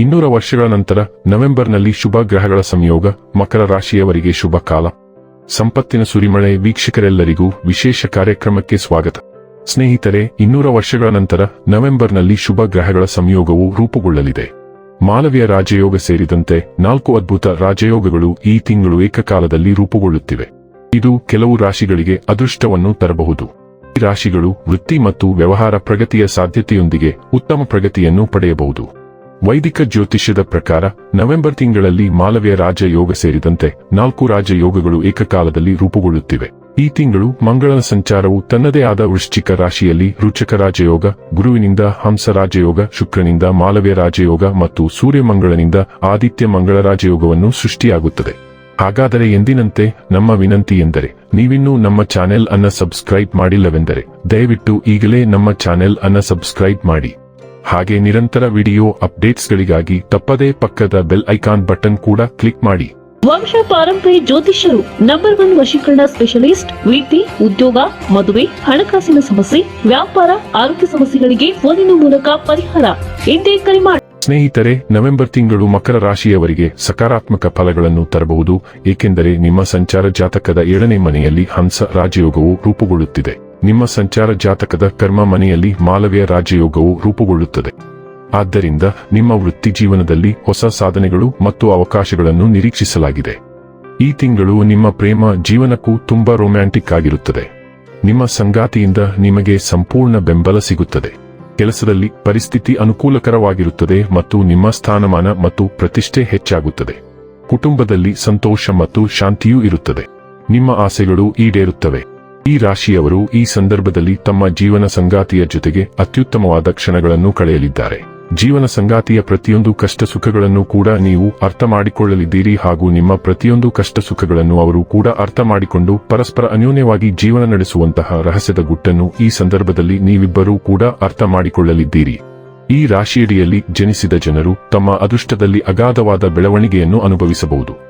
ಇನ್ನೂರ ವರ್ಷಗಳ ನಂತರ ನವೆಂಬರ್ನಲ್ಲಿ ಶುಭ ಗ್ರಹಗಳ ಸಂಯೋಗ, ಮಕರ ರಾಶಿಯವರಿಗೆ ಶುಭ ಕಾಲ. ಸಂಪತ್ತಿನ ಸುರಿಮಳೆ ವೀಕ್ಷಕರೆಲ್ಲರಿಗೂ ವಿಶೇಷ ಕಾರ್ಯಕ್ರಮಕ್ಕೆ ಸ್ವಾಗತ. ಸ್ನೇಹಿತರೆ, ಇನ್ನೂರ ವರ್ಷಗಳ ನಂತರ ನವೆಂಬರ್ನಲ್ಲಿ ಶುಭ ಗ್ರಹಗಳ ಸಂಯೋಗವು ರೂಪುಗೊಳ್ಳಲಿದೆ. ಮಾಲವ್ಯ ರಾಜಯೋಗ ಸೇರಿದಂತೆ ನಾಲ್ಕು ಅದ್ಭುತ ರಾಜಯೋಗಗಳು ಈ ತಿಂಗಳು ಏಕಕಾಲದಲ್ಲಿ ರೂಪುಗೊಳ್ಳುತ್ತಿವೆ. ಇದು ಕೆಲವು ರಾಶಿಗಳಿಗೆ ಅದೃಷ್ಟವನ್ನು ತರಬಹುದು. ಈ ರಾಶಿಗಳು ವೃತ್ತಿ ಮತ್ತು ವ್ಯವಹಾರ ಪ್ರಗತಿಯ ಸಾಧ್ಯತೆಯೊಂದಿಗೆ ಉತ್ತಮ ಪ್ರಗತಿಯನ್ನು ಪಡೆಯಬಹುದು. ವೈದಿಕ ಜ್ಯೋತಿಷ್ಯದ ಪ್ರಕಾರ, ನವೆಂಬರ್ ತಿಂಗಳಲ್ಲಿ ಮಾಲವ್ಯ ರಾಜಯೋಗ ಸೇರಿದಂತೆ ನಾಲ್ಕು ರಾಜಯೋಗಗಳು ಏಕಕಾಲದಲ್ಲಿ ರೂಪುಗೊಳ್ಳುತ್ತಿವೆ. ಈ ತಿಂಗಳು ಮಂಗಳನ ಸಂಚಾರವು ತನ್ನದೇ ಆದ ವೃಶ್ಚಿಕ ರಾಶಿಯಲ್ಲಿ ರುಚಕ ರಾಜಯೋಗ, ಗುರುವಿನಿಂದ ಹಂಸ ರಾಜಯೋಗ, ಶುಕ್ರನಿಂದ ಮಾಲವ್ಯ ರಾಜಯೋಗ ಮತ್ತು ಸೂರ್ಯಮಂಗಳನಿಂದ ಆದಿತ್ಯ ಮಂಗಳ ರಾಜಯೋಗವನ್ನು ಸೃಷ್ಟಿಯಾಗುತ್ತದೆ. ಹಾಗಾದರೆ ಎಂದಿನಂತೆ ನಮ್ಮ ವಿನಂತಿ ಎಂದರೆ, ನೀವಿನ್ನೂ ನಮ್ಮ ಚಾನೆಲ್ ಅನ್ನ ಸಬ್ಸ್ಕ್ರೈಬ್ ಮಾಡಿಲ್ಲವೆಂದರೆ, ದಯವಿಟ್ಟು ಈಗಲೇ ನಮ್ಮ ಚಾನೆಲ್ ಅನ್ನ ಸಬ್ಸ್ಕ್ರೈಬ್ ಮಾಡಿ. ಹಾಗೆ ನಿರಂತರ ವಿಡಿಯೋ ಅಪ್ಡೇಟ್ಸ್ಗಳಿಗಾಗಿ ತಪ್ಪದೇ ಪಕ್ಕದ ಬೆಲ್ ಐಕಾನ್ ಬಟನ್ ಕೂಡ ಕ್ಲಿಕ್ ಮಾಡಿ. ವಂಶ ಪಾರಂಪರಿ ಜ್ಯೋತಿಷ್ಯರು ನಂಬರ್ ಒನ್ ವಶೀಕರಣ ಸ್ಪೆಷಲಿಸ್ಟ್ ವಿದ್ಯೆ ಉದ್ಯೋಗ ಮದುವೆ ಹಣಕಾಸಿನ ಸಮಸ್ಯೆ ವ್ಯಾಪಾರ ಆರೋಗ್ಯ ಸಮಸ್ಯೆಗಳಿಗೆ ಫೋನಿನ ಮೂಲಕ ಪರಿಹಾರ. ಎಂದೇ ಕರೆ ಮಾಡಿ ಸ್ನೇಹಿತರೆ ನವೆಂಬರ್ ತಿಂಗಳು ಮಕರ ರಾಶಿಯವರಿಗೆ ಸಕಾರಾತ್ಮಕ ಫಲಗಳನ್ನು ತರಬಹುದು ಏಕೆಂದರೆ ನಿಮ್ಮ ಸಂಚಾರ ಜಾತಕದ ಏಳನೇ ಮನೆಯಲ್ಲಿ ಹಂಸ ರಾಜಯೋಗವು ರೂಪುಗೊಳ್ಳುತ್ತಿದೆ. ನಿಮ್ಮ ಸಂಚಾರ ಜಾತಕದ ಕರ್ಮ ಮನೆಯಲ್ಲಿ ಮಾಲವ್ಯ ರಾಜಯೋಗವು ರೂಪುಗೊಳ್ಳುತ್ತದೆ. ಆದ್ದರಿಂದ ನಿಮ್ಮ ವೃತ್ತಿ ಜೀವನದಲ್ಲಿ ಹೊಸ ಸಾಧನೆಗಳು ಮತ್ತು ಅವಕಾಶಗಳನ್ನು ನಿರೀಕ್ಷಿಸಲಾಗಿದೆ. ಈ ತಿಂಗಳು ನಿಮ್ಮ ಪ್ರೇಮ ಜೀವನಕ್ಕೂ ತುಂಬಾ ರೊಮ್ಯಾಂಟಿಕ್ ಆಗಿರುತ್ತದೆ. ನಿಮ್ಮ ಸಂಗಾತಿಯಿಂದ ನಿಮಗೆ ಸಂಪೂರ್ಣ ಬೆಂಬಲ ಸಿಗುತ್ತದೆ. ಕೆಲಸದಲ್ಲಿ ಪರಿಸ್ಥಿತಿ ಅನುಕೂಲಕರವಾಗಿರುತ್ತದೆ ಮತ್ತು ನಿಮ್ಮ ಸ್ಥಾನಮಾನ ಮತ್ತು ಪ್ರತಿಷ್ಠೆ ಹೆಚ್ಚಾಗುತ್ತದೆ. ಕುಟುಂಬದಲ್ಲಿ ಸಂತೋಷ ಮತ್ತು ಶಾಂತಿಯೂ ಇರುತ್ತದೆ. ನಿಮ್ಮ ಆಸೆಗಳು ಈಡೇರುತ್ತವೆ. ಈ ರಾಶಿಯವರು ಈ ಸಂದರ್ಭದಲ್ಲಿ ತಮ್ಮ ಜೀವನ ಸಂಗಾತಿಯ ಜೊತೆಗೆ ಅತ್ಯುತ್ತಮವಾದ ಕ್ಷಣಗಳನ್ನು ಕಳೆಯಲಿದ್ದಾರೆ. ಜೀವನ ಸಂಗಾತಿಯ ಪ್ರತಿಯೊಂದು ಕಷ್ಟ ಸುಖಗಳನ್ನು ಕೂಡ ನೀವು ಅರ್ಥ ಮಾಡಿಕೊಳ್ಳಲಿದ್ದೀರಿ ಹಾಗೂ ನಿಮ್ಮ ಪ್ರತಿಯೊಂದು ಕಷ್ಟ ಸುಖಗಳನ್ನು ಅವರು ಕೂಡ ಅರ್ಥ ಮಾಡಿಕೊಂಡು ಪರಸ್ಪರ ಅನ್ಯೋನ್ಯವಾಗಿ ಜೀವನ ನಡೆಸುವಂತಹ ರಹಸ್ಯದ ಗುಟ್ಟನ್ನು ಈ ಸಂದರ್ಭದಲ್ಲಿ ನೀವಿಬ್ಬರೂ ಕೂಡ ಅರ್ಥ ಮಾಡಿಕೊಳ್ಳಲಿದ್ದೀರಿ. ಈ ರಾಶಿಯಡಿಯಲ್ಲಿ ಜನಿಸಿದ ಜನರು ತಮ್ಮ ಅದೃಷ್ಟದಲ್ಲಿ ಅಗಾಧವಾದ ಬೆಳವಣಿಗೆಯನ್ನು ಅನುಭವಿಸಬಹುದು.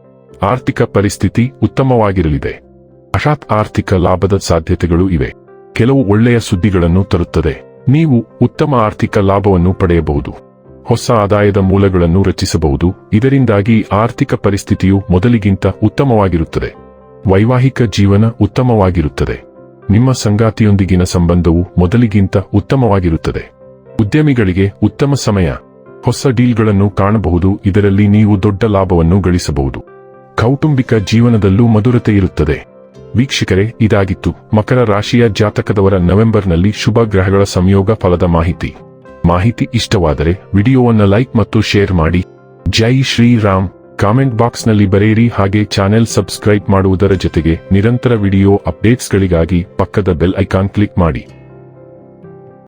ಆರ್ಥಿಕ ಪರಿಸ್ಥಿತಿ ಉತ್ತಮವಾಗಿರಲಿದೆ. ಅಶಾತ್ ಆರ್ಥಿಕ ಲಾಭದ ಸಾಧ್ಯತೆಗಳು ಇವೆ. ಕೆಲವು ಒಳ್ಳೆಯ ಸುದ್ದಿಗಳನ್ನು ತರುತ್ತದೆ. ನೀವು ಉತ್ತಮ ಆರ್ಥಿಕ ಲಾಭವನ್ನು ಪಡೆಯಬಹುದು. ಹೊಸ ಆದಾಯದ ಮೂಲಗಳನ್ನು ರಚಿಸಬಹುದು. ಇದರಿಂದಾಗಿ ಆರ್ಥಿಕ ಪರಿಸ್ಥಿತಿಯು ಮೊದಲಿಗಿಂತ ಉತ್ತಮವಾಗಿರುತ್ತದೆ. ವೈವಾಹಿಕ ಜೀವನ ಉತ್ತಮವಾಗಿರುತ್ತದೆ. ನಿಮ್ಮ ಸಂಗಾತಿಯೊಂದಿಗಿನ ಸಂಬಂಧವು ಮೊದಲಿಗಿಂತ ಉತ್ತಮವಾಗಿರುತ್ತದೆ. ಉದ್ಯಮಿಗಳಿಗೆ ಉತ್ತಮ ಸಮಯ. ಹೊಸ ಡೀಲ್ಗಳನ್ನು ಕಾಣಬಹುದು. ಇದರಲ್ಲಿ ನೀವು ದೊಡ್ಡ ಲಾಭವನ್ನು ಗಳಿಸಬಹುದು. ಕೌಟುಂಬಿಕ ಜೀವನದಲ್ಲೂ ಮಧುರತೆ ಇರುತ್ತದೆ. ವೀಕ್ಷಕರೇ, ಇದಾಗಿತ್ತು ಮಕರ ರಾಶಿಯ ಜಾತಕದವರ ನವೆಂಬರ್ನಲ್ಲಿ ಶುಭ ಗ್ರಹಗಳ ಸಂಯೋಗ ಫಲದ ಮಾಹಿತಿ. ಮಾಹಿತಿ ಇಷ್ಟವಾದರೆ ವಿಡಿಯೋವನ್ನು ಲೈಕ್ ಮತ್ತು ಶೇರ್ ಮಾಡಿ. ಜೈ ಶ್ರೀರಾಮ್. ಕಾಮೆಂಟ್ ಬಾಕ್ಸ್ನಲ್ಲಿ ಬರೆಯಿರಿ ಹಾಗೆ ಚಾನೆಲ್ ಸಬ್ಸ್ಕ್ರೈಬ್ ಮಾಡುವುದರ ಜೊತೆಗೆ ನಿರಂತರ ವಿಡಿಯೋ ಅಪ್ಡೇಟ್ಸ್ಗಳಿಗಾಗಿ ಪಕ್ಕದ ಬೆಲ್ ಐಕಾನ್ ಕ್ಲಿಕ್ ಮಾಡಿ.